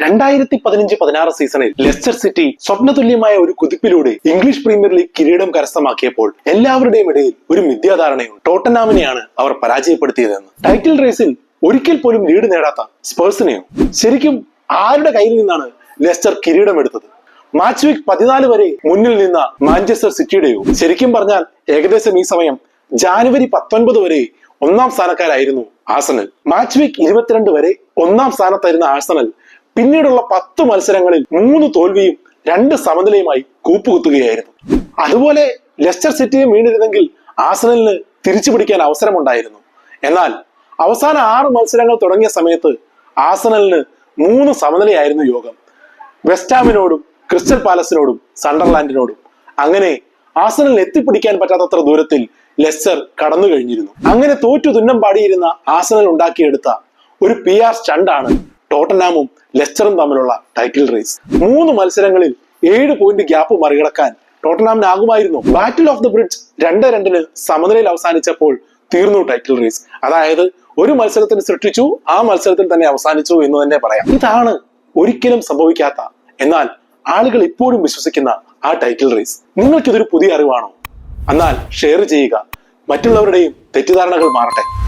രണ്ടായിരത്തി പതിനഞ്ച് പതിനാറ് സീസണിൽ ലെസ്റ്റർ സിറ്റി സ്വപ്നതുല്യമായ ഒരു കുതിപ്പിലൂടെ ഇംഗ്ലീഷ് പ്രീമിയർ ലീഗ് കിരീടം കരസ്ഥമാക്കിയപ്പോൾ എല്ലാവരുടെയും ഇടയിൽ ഒരു മിഥ്യാധാരണയുണ്ട് ടോട്ടനാമിനെയാണ് അവർ പരാജയപ്പെടുത്തിയതെന്ന്. ടൈറ്റിൽ റേസിൽ ഒരിക്കൽ പോലും ലീഡ് നേടാത്ത സ്പേഴ്സിനെയോ? ശരിക്കും ആരുടെ കയ്യിൽ നിന്നാണ് ലെസ്റ്റർ കിരീടം എടുത്തത്? മാച്ച് വീക്ക് പതിനാല് വരെ മുന്നിൽ നിന്ന മാഞ്ചസ്റ്റർ സിറ്റിയുടെയോ? ശരിക്കും പറഞ്ഞാൽ ഏകദേശം ഈ സമയം ജാനുവരി പത്തൊൻപത് വരെ ഒന്നാം സ്ഥാനക്കാരായിരുന്നു ആസനൽ മാച്ച് വീക്ക് ഇരുപത്തിരണ്ട് വരെ ഒന്നാം സ്ഥാനത്തായിരുന്ന ആസനൽ പിന്നീടുള്ള പത്ത് മത്സരങ്ങളിൽ മൂന്ന് തോൽവിയും രണ്ട് സമനിലയുമായി കൂപ്പുകുത്തുകയായിരുന്നു. അതുപോലെ ലെസ്റ്റർ സിറ്റിയെ വീണിരുന്നെങ്കിൽ ആസനലിന് തിരിച്ചു പിടിക്കാൻ അവസരമുണ്ടായിരുന്നു. എന്നാൽ അവസാന ആറ് മത്സരങ്ങൾ തുടങ്ങിയ സമയത്ത് ആസനലിന് മൂന്ന് സമനിലയായിരുന്നു യോഗം. വെസ്റ്റാമിനോടും ക്രിസ്റ്റൽ പാലസിനോടും സണ്ടർലാൻഡിനോടും. അങ്ങനെ ആസനലിന് എത്തിപ്പിടിക്കാൻ പറ്റാത്തത്ര ദൂരത്തിൽ ലെസ്റ്റർ കടന്നു കഴിഞ്ഞിരുന്നു. അങ്ങനെ തോറ്റു തുന്നം പാടിയിരുന്ന ആസനൽ ഉണ്ടാക്കിയെടുത്ത ഒരു പി ആർ സ്റ്റണ്ടാണ് ടോട്ടനാമും ലെസ്റ്ററും തമ്മിലുള്ള ടൈറ്റിൽ റേസ് മൂന്ന് മത്സരങ്ങളിൽ ഏഴ് പോയിന്റ് ഗ്യാപ്പ് മറികടക്കാൻ ടോട്ടനാമിനാകുമായിരുന്നു. ബാറ്റിൽ ഓഫ് ദ ബ്രിഡ്ജ് രണ്ട് രണ്ടിന് സമനിലയിൽ അവസാനിച്ചപ്പോൾ തീർന്നു ടൈറ്റിൽ റേസ് അതായത് ഒരു മത്സരത്തിന് സൃഷ്ടിച്ചു ആ മത്സരത്തിൽ തന്നെ അവസാനിച്ചു എന്ന് തന്നെ പറയാം. ഇതാണ് ഒരിക്കലും സംഭവിക്കാത്ത എന്നാൽ ആളുകൾ ഇപ്പോഴും വിശ്വസിക്കുന്ന ആ ടൈറ്റിൽ റേസ് നിങ്ങൾക്കിതൊരു പുതിയ അറിവാണോ? എന്നാൽ ഷെയർ ചെയ്യുക. മറ്റുള്ളവരുടെയും തെറ്റിദ്ധാരണകൾ മാറട്ടെ.